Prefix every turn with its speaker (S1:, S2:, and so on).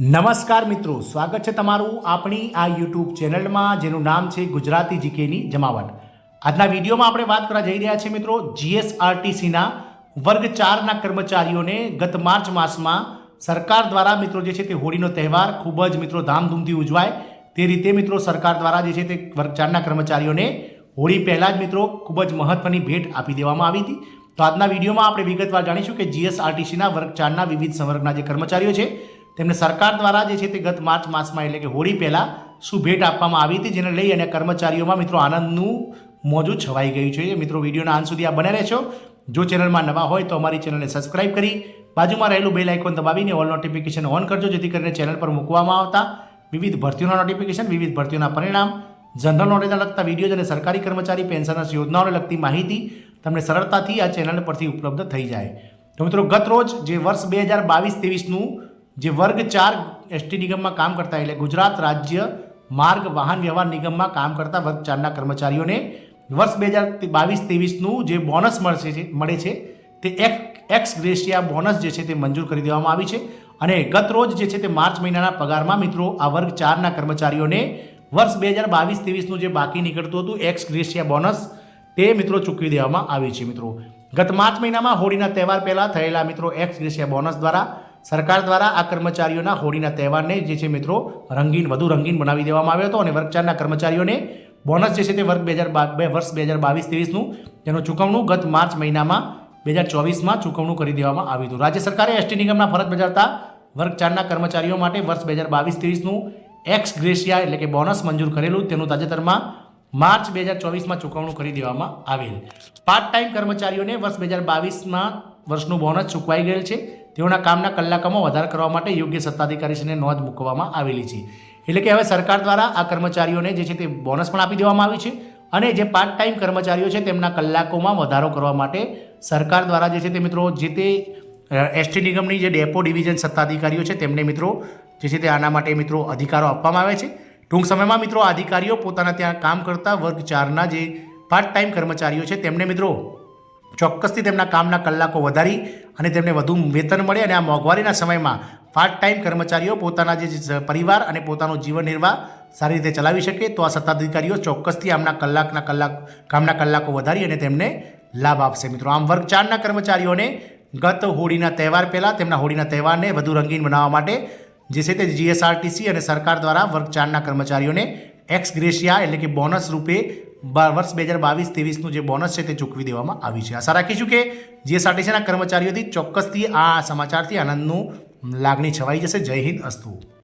S1: નમસ્કાર મિત્રો, સ્વાગત છે તમારું આપણી આ યુટ્યુબ ચેનલમાં, જેનું નામ છે ગુજરાતી જીકેની જમાવટ. આજના વિડીયોમાં આપણે વાત કરવા જઈ રહ્યા છીએ મિત્રો જીએસઆરટીસીના વર્ગ ચારના કર્મચારીઓને ગત માર્ચ માસમાં સરકાર દ્વારા મિત્રો જે છે તે હોળીનો તહેવાર ખૂબ જ મિત્રો ધામધૂમથી ઉજવાય. તે રીતે મિત્રો સરકાર દ્વારા જે છે તે વર્ગ ચારના કર્મચારીઓને હોળી પહેલાં જ મિત્રો ખૂબ જ મહત્ત્વની ભેટ આપી દેવામાં આવી હતી. તો આજના વિડીયોમાં આપણે વિગતવાર જાણીશું કે જીએસઆરટીસીના વર્ગ ચારના વિવિધ સંવર્ગના જે કર્મચારીઓ છે તેમને સરકાર દ્વારા જે છે તે ગત માર્ચ માસમાં એટલે કે હોળી પહેલાં શું ભેટ આપવામાં આવી હતી જેને લઈ અને કર્મચારીઓમાં મિત્રો આનંદનું મોજું છવાઈ ગયું છે. મિત્રો, વિડીયોના અંત સુધી આ બને રહેશો. જો ચેનલમાં નવા હોય તો અમારી ચેનલને સબસ્ક્રાઇબ કરી બાજુમાં રહેલું બેલ આઇકોન દબાવીને ઓલ નોટિફિકેશન ઓન કરજો, જેથી કરીને ચેનલ પર મૂકવામાં આવતા વિવિધ ભરતીઓના નોટિફિકેશન, વિવિધ ભરતીઓના પરિણામ, જનરલ નોલેજને લગતા વીડિયો અને સરકારી કર્મચારી, પેન્શનર્સ, યોજનાઓને લગતી માહિતી તમને સરળતાથી આ ચેનલ પરથી ઉપલબ્ધ થઈ જાય. તો મિત્રો, ગત રોજ જે વર્ષ બે હજાર બાવીસ ત્રેવીસનું જે વર્ગ ચાર એસટી નિગમમાં કામ કરતા એટલે ગુજરાત રાજ્ય માર્ગ વાહન વ્યવહાર નિગમમાં કામ કરતા વર્ગ ચારના કર્મચારીઓને વર્ષ બે હજાર બાવીસ ત્રેવીસનું જે બોનસ મળશે મળે છે, તે એક એક્સ ગ્રેશિયા બોનસ જે છે તે મંજૂર કરી દેવામાં આવી છે. અને ગત રોજ જે છે તે માર્ચ મહિનાના પગારમાં મિત્રો આ વર્ગ ચારના કર્મચારીઓને વર્ષ બે હજાર બાવીસ ત્રેવીસનું જે બાકી નીકળતું હતું એક્સ ગ્રેશિયા બોનસ તે મિત્રો ચૂકવી દેવામાં આવે છે મિત્રો. ગત માર્ચ મહિનામાં હોળીના તહેવાર પહેલાં થયેલા મિત્રો એક્સ ગ્રેશિયા બોનસ દ્વારા સરકાર દ્વારા આ કર્મચારીઓના હોળીના તહેવારને જે છે મિત્રો રંગીન, વધુ રંગીન બનાવી દેવામાં આવ્યો હતો અને વર્ગ ચારના કર્મચારીઓને બોનસ જે છે તે વર્ગ બે હજાર બે વર્ષ બે હજાર બાવીસ ત્રેવીસનું તેનું ચૂકવણું ગત માર્ચ મહિનામાં બે હજાર ચોવીસમાં ચૂકવણું કરી દેવામાં આવ્યું હતું. રાજ્ય સરકારે એસટી નિગમના ફરજ બજાવતા વર્ગ ચારના કર્મચારીઓ માટે વર્ષ બે હજાર બાવીસ ત્રેવીસનું એક્સ ગ્રેશિયા એટલે કે બોનસ મંજૂર કરેલું તેનું તાજેતરમાં માર્ચ બે હજાર ચોવીસમાં ચૂકવણું કરી દેવામાં આવેલ. પાર્ટ ટાઈમ કર્મચારીઓને વર્ષ બે હજાર બાવીસમાં વર્ષનું બોનસ ચૂકવાઈ ગયેલ છે. તેઓના કામના કલાકોમાં વધારો કરવા માટે યોગ્ય સત્તાધિકારીશ્રીને નોંધ મૂકવામાં આવેલી છે. એટલે કે હવે સરકાર દ્વારા આ કર્મચારીઓને જે છે તે બોનસ પણ આપી દેવામાં આવી છે અને જે પાર્ટ ટાઈમ કર્મચારીઓ છે તેમના કલાકોમાં વધારો કરવા માટે સરકાર દ્વારા જે છે તે મિત્રો જે તે એસટી નિગમની જે ડેપો ડિવિઝન સત્તાધિકારીઓ છે તેમને મિત્રો જે છે તે આના માટે મિત્રો અધિકારો આપવામાં આવે છે. ટૂંક સમયમાં મિત્રો અધિકારીઓ પોતાના ત્યાં કામ કરતા વર્ગ ચારના જે પાર્ટ ટાઈમ કર્મચારીઓ છે તેમને મિત્રો ચોક્કસથી તેમના કામના કલાકો વધારી અને તેમને વધુ વેતન મળે અને આ મોંઘવારીના સમયમાં પાર્ટ ટાઈમ કર્મચારીઓ પોતાના જે પરિવાર અને પોતાનો જીવન નિર્વાહ સારી રીતે ચલાવી શકે તો આ સત્તાધિકારીઓ ચોક્કસથી આમના કલાકના કલાક, કામના કલાકો વધારી અને તેમને લાભ આપશે. મિત્રો, આમ વર્ગ ચારના કર્મચારીઓને ગત હોળીના તહેવાર પહેલાં તેમના હોળીના તહેવારને વધુ રંગીન બનાવવા માટે જે છે તે જીએસઆરટીસી અને સરકાર દ્વારા વર્ગ ચારના કર્મચારીઓને એક્સ ગ્રેશિયા એટલે કે બોનસ રૂપે વર્ષ બે હજાર બાવીસ ત્રેવીસનું જે બોનસ છે તે ચૂકવી દેવામાં આવ્યું છે. આશા રાખીશું કે જે જીએસઆરટીસીના કર્મચારીઓથી ચોક્કસથી આ સમાચારથી આનંદનું લાગણી છવાઈ જશે. જય હિન્દ અસ્તુ.